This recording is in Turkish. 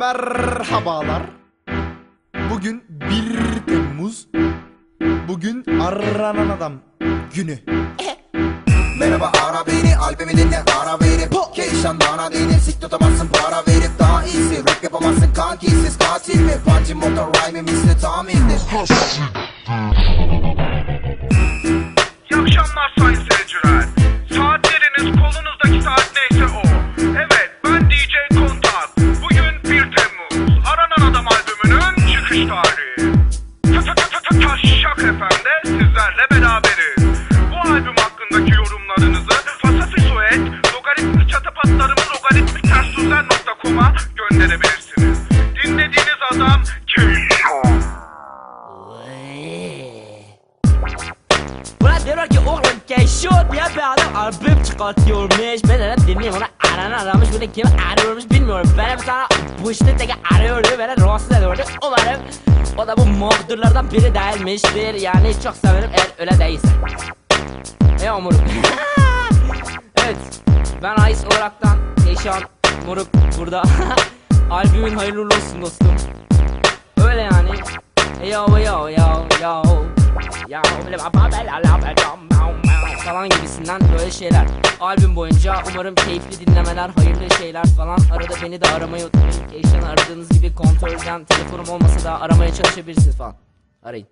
Merhabalar. Bugün 1 Temmuz. Bugün aranan adam günü. Merhaba ara beni albümü dinle ara verip Keşan bana denir sik tutamazsın para verip Daha iyisi rap yapamazsın kankisiz katil mi Punch'in motor rhyme'im misli tamirdir Buna diyorlar ki oğlum Keşo diye bir adam albüm çıkartıyormuş. Ben de dinleyeyim ona aran aramış bu da kim arıyormuş bilmiyorum. Benim sana bu işte teki arıyordu beni rahatsız ediyordu Umarım o da bu mağdurlardan biri değilmiştir. Yani çok severim eğer öyle değilse. Ey Moruk. Evet ben Ais olaraktan Keşan Moruk burada. Albümün hayırlı olsun dostum. Öyle yani. Yo yo yo yo Ya falan gibisinden böyle şeyler. Albüm boyunca umarım keyifli dinlemeler, hayırlı şeyler falan. Arada beni de aramayı unutmayın Eşten aradığınız gibi kontrolden telefonum olmasa da aramaya çalışabilirsiniz falan. Arayın